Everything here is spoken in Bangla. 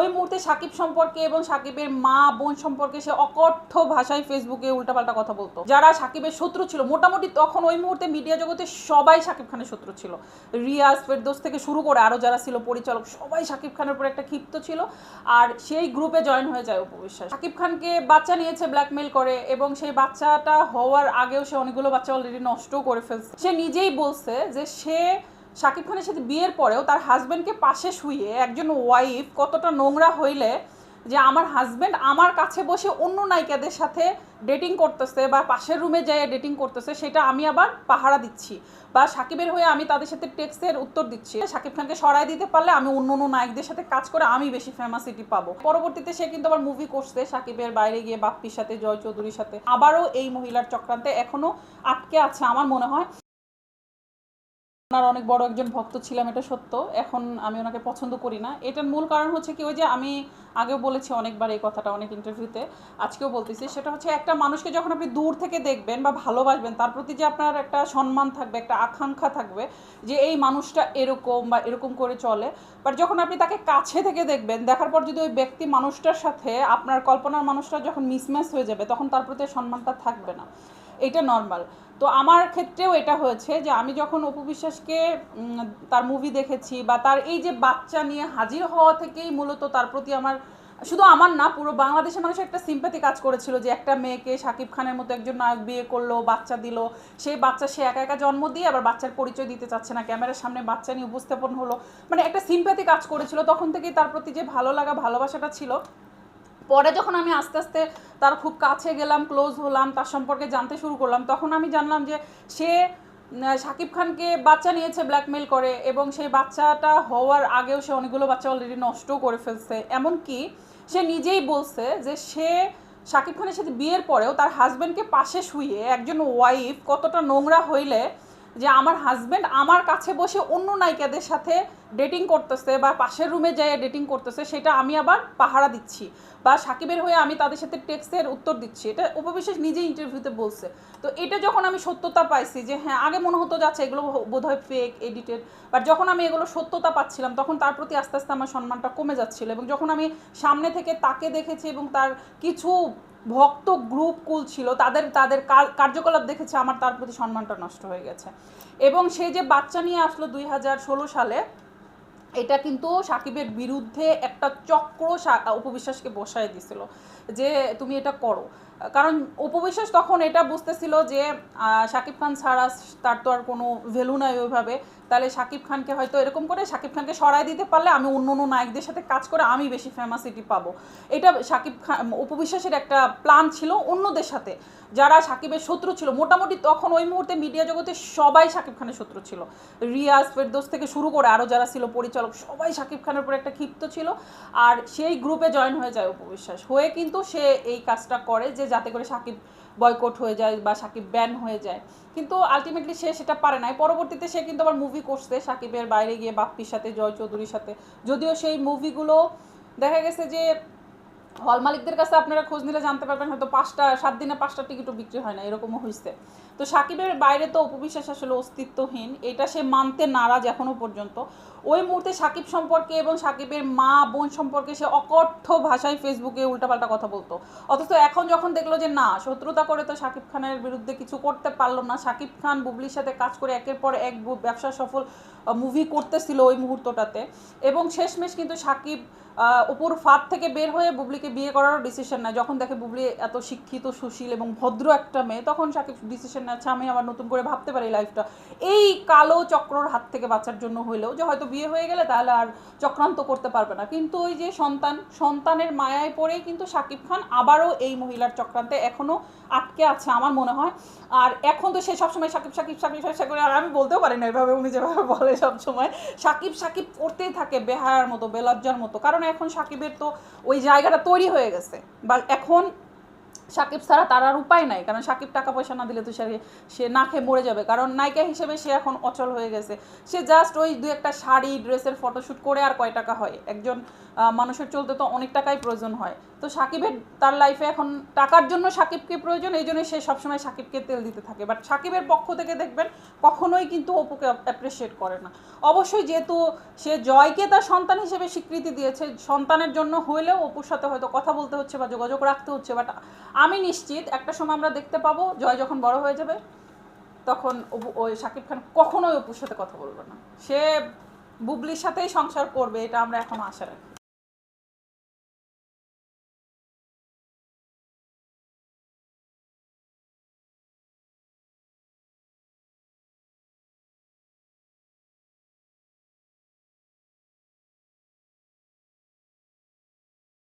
ওই মুহূর্তে সাকিব সম্পর্কে এবং সাকিবের মা বোন সম্পর্কে সে অকথ্য ভাষায় ফেসবুকে উল্টাপাল্টা কথা বলতো। যারা সাকিবের শত্রু ছিল, মোটামুটি তখন ওই মুহূর্তে মিডিয়া জগতে সবাই সাকিব খানের শত্রু ছিল। রিয়াজ ফেরদোস থেকে শুরু করে আরও যারা ছিল, পরিচালক, সবাই সাকিব খানের উপর একটা ক্ষিপ্ত ছিল। আর সেই গ্রুপে জয়েন হয়ে যায় উপবিশ্বাস সাকিব খানকে বাচ্চা নিয়েছে ব্ল্যাকমেল করে এবং সেই বাচ্চাটা হওয়ার আগেও সে অনেকগুলো বাচ্চা অলরেডি নষ্টও করে ফেলছে। সে নিজেই বলছে যে সে শাকিব খানের সাথে বিয়ের পরেও তার হাজব্যান্ডকে পাশে শুয়ে একজন ওয়াইফ কতটা নোংরা হইলে যে আমার হাজব্যান্ড আমার কাছে বসে অন্য নায়িকাদের সাথে ডেটিং করতেছে বা পাশের রুমে যেয়ে ডেটিং করতেছে, সেটা আমি আবার পাহারা দিচ্ছি বা সাকিবের হয়ে আমি তাদের সাথে টেক্সটের উত্তর দিচ্ছি। সাকিব খানকে সরাই দিতে পারলে আমি অন্য অন্য নায়কদের সাথে কাজ করে আমি বেশি ফেমাসিটি পাবো। পরবর্তীতে সে কিন্তু আবার মুভি করছে সাকিবের বাইরে গিয়ে বাপ্পির সাথে জয় চৌধুরীর সাথে। আবারও এই মহিলার চক্রান্তে এখনও আটকে আছে আমার মনে হয়। ওনার অনেক বড় একজন ভক্ত ছিলাম, এটা সত্য। এখন আমি ওনাকে পছন্দ করি না। এটার মূল কারণ হচ্ছে কি, ওই যে আমি আগেও বলেছি অনেকবার এই কথাটা অনেক ইন্টারভিউতে আজকেও বলতেছি, সেটা হচ্ছে একটা মানুষকে যখন আপনি দূর থেকে দেখবেন বা ভালোবাসবেন, তার প্রতি যে আপনার একটা সম্মান থাকবে, একটা আকাঙ্ক্ষা থাকবে, যে এই মানুষটা এরকম বা এরকম করে চলে বাট যখন আপনি তাকে কাছে থেকে দেখবেন, দেখার পর যদি ওই ব্যক্তি মানুষটার সাথে, আপনার কল্পনার মানুষটা যখন মিসম্যাচ হয়ে যাবে, তখন তার প্রতি সম্মানটা থাকবে না। এটা নর্মাল তো আমার ক্ষেত্রেও এটা হয়েছে যে আমি যখন অপু বিশ্বাসকে তার মুভি দেখেছি বা তার এই যে বাচ্চা নিয়ে হাজির হওয়া থেকেই মূলত তার প্রতি আমার, শুধু আমার না, পুরো বাংলাদেশের মানুষের একটা সিম্পাতি কাজ করেছিল যে একটা মেয়েকে শাকিব খানের মতো একজন নায়ক বিয়ে করল, বাচ্চা দিল। সেই বাচ্চা সে একা একা জন্ম দিয়ে আবার বাচ্চার পরিচয় দিতে চাচ্ছে না। ক্যামেরার সামনে বাচ্চা নিয়ে উপস্থাপন হলো। মানে একটা সিম্পাতি কাজ করেছিল। তখন থেকেই তার প্রতি যে ভালো লাগা, ভালোবাসাটা ছিল পরে যখন আমি আস্তে আস্তে তার খুব কাছে গেলাম ক্লোজ হলাম, তার সম্পর্কে জানতে শুরু করলাম, তখন আমি জানলাম যে সে শাকিব খানকে বাচ্চা নিয়েছে ব্ল্যাকমেল করে এবং সেই বাচ্চাটা হওয়ার আগেও সে অনেকগুলো বাচ্চা অলরেডি নষ্টও করে ফেলছে। এমনকি সে নিজেই বলছে যে সে শাকিব খানের সাথে বিয়ের পরেও তার হাজব্যান্ডকে পাশে শুয়ে একজন ওয়াইফ কতটা নোংরা হইলে যে আমার হাজব্যান্ড আমার কাছে বসে অন্য নায়িকাদের সাথে ডেটিং করতেছে বা পাশের রুমে যেয়ে ডেটিং করতেছে, সেটা আমি আবার পাহারা দিচ্ছি বা সাকিবের হয়ে আমি তাদের সাথে টেক্সের উত্তর দিচ্ছি। এটা উপবিশেষ নিজেই ইন্টারভিউতে বলছে। তো এটা যখন আমি সত্যতা পাইছি যে হ্যাঁ আগে মনে হতো যাচ্ছে এগুলো বোধহয় ফেক এডিটেড বাট যখন আমি এগুলো সত্যতা পাচ্ছিলাম, তখন তার প্রতি আস্তে আস্তে আমার সম্মানটা কমে যাচ্ছিল এবং যখন আমি সামনে থেকে তাকে দেখেছি এবং তার কিছু ভক্ত গ্রুপ কুল ছিল, তাদের তাদের কার- কার্যকলাপ দেখেছে, আমার তার প্রতি সম্মানটা নষ্ট হয়ে গেছে। এবং সে যে বাচ্চা নিয়ে আসলো দুই হাজার ষোলো সালে এটা কিন্তু সাকিবের বিরুদ্ধে একটা চক্র উপবিশ্বাসকে বসায় দিছিল যে তুমি এটা করো। কারণ উপবিশ্বাস তখন এটা বুঝতেছিল যে সাকিব খান ছাড়া তার তো আর কোনো ভ্যালু নাই ওইভাবে। তাহলে সাকিব খানকে হয়তো এরকম করে সাকিব খানকে সরাই দিতে পারলে আমি অন্য অন্য নায়কদের সাথে কাজ করে আমি বেশি ফেমাসিটি পাবো। এটা সাকিব খান উপবিশ্বাসের একটা প্ল্যান ছিল অন্যদের সাথে। যারা সাকিবের শত্রু ছিল, মোটামুটি তখন ওই মুহূর্তে মিডিয়া জগতে সবাই সাকিব খানের শত্রু ছিল। রিয়াজ ফেরদোস থেকে শুরু করে আরও যারা ছিল, পরিচালক, সবাই সাকিব খানের উপর একটা ক্ষিপ্ত ছিল। আর সেই গ্রুপে জয়েন হয়ে যায় উপবিশ্বাস হয়ে কিন্তু সে এই কাজটা করে যে যাতে করে সাকিব বয়কট হয়ে যায় বা সাকিব ব্যান হয়ে যায়। কিন্তু আলটিমেটলি সে সেটা পারে নাই। পরবর্তীতে সে কিন্তু আবার মুভি করছে সাকিবের বাইরে গিয়ে বাপ্পির সাথে, জয় চৌধুরীর সাথে। যদিও সেই মুভিগুলো দেখা গেছে যে হল মালিকদের কাছে আপনারা খোঁজ নিলে জানতে পারবেন, হয়তো পাঁচটা, সাত দিনে পাঁচটা টিকিটও বিক্রি হয় না, এরকমও হয়েছে তো সাকিবের বাইরে তো উপবিশ্বাস আসলে অস্তিত্বহীন। এটা সে মানতে নারাজ এখনও পর্যন্ত। ওই মুহূর্তে সাকিব সম্পর্কে এবং সাকিবের মা বোন সম্পর্কে সে অকথ্য ভাষায় ফেসবুকে উল্টাপাল্টা কথা বলতো। অথচ এখন যখন দেখল যে না, শত্রুতা করে তো সাকিব খানের বিরুদ্ধে কিছু করতে পারল না, সাকিব খান বুবলির সাথে কাজ করে একের পর এক ব্যবসা সফল মুভি করতেছিল ওই মুহূর্তটাতে। এবং শেষমেশ কিন্তু সাকিব উপর ফাঁদ থেকে বের হয়ে বুবলিকে বিয়ে করারও ডিসিশন নেয়। যখন দেখে বুবলি এত শিক্ষিত, সুশীল এবং ভদ্র একটা মেয়ে, তখন সাকিব ডিসিশন নেচ্ছে আমি আবার নতুন করে ভাবতে পারি লাইফটা এই কালো চক্রর হাত থেকে বাঁচার জন্য হইলেও যে হয়তো বিয়ে হয়ে গেলে তাহলে আর চক্রান্ত করতে পারবে না। কিন্তু ওই যে সন্তান, সন্তানের মায়ায় পড়েই কিন্তু সাকিব খান আবারও এই মহিলার চক্রান্তে এখনও আটকে আছে আমার মনে হয়। আর এখন তো সে সবসময় সাকিব সাকিব সাকিব সাকিব সাকিব, আর আমি বলতেও পারি না এভাবে উনি যেভাবে বলে সবসময়। সাকিব সাকিব করতেই থাকে বেহায়ার মতো, বেলজ্জার মতো। কারণ এখন সাকিবের তো ওই জায়গাটা তৈরি হয়ে গেছে। বা এখন সাকিব ছাড়া তার আর উপায় নাই। কারণ সাকিব টাকা পয়সা না দিলে তো সে সে না খেয়ে মরে যাবে। কারণ নায়িকা হিসেবে সে এখন অচল হয়ে গেছে। সে জাস্ট ওই দু একটা শাড়ি ড্রেসের ফটোশ্যুট করে আর কয় টাকা হয়? একজন মানুষের চলতে তো অনেক টাকাই প্রয়োজন হয়। তো সাকিবের তার লাইফে এখন টাকার জন্য সাকিবকে প্রয়োজন, এই জন্য সে সবসময় সাকিবকে তেল দিতে থাকে। বাট সাকিবের পক্ষ থেকে দেখবেন, কখনোই কিন্তু অপুকে অ্যাপ্রিসিয়েট করে না। অবশ্যই যেহেতু সে জয়কে তার সন্তান হিসেবে স্বীকৃতি দিয়েছে, সন্তানের জন্য হইলেও অপুর সাথে হয়তো কথা বলতে হচ্ছে বা যোগাযোগ রাখতে হচ্ছে। বাট আমি নিশ্চিত একটা সময় আমরা দেখতে পাবো, জয় যখন বড় হয়ে যাবে, তখন ওই শাকিব খান কখনোই অপুর সাথে কথা বলবে না। সে বুবলির সাথেই সংসার করবে, এটা আমরা এখন আশা রাখি।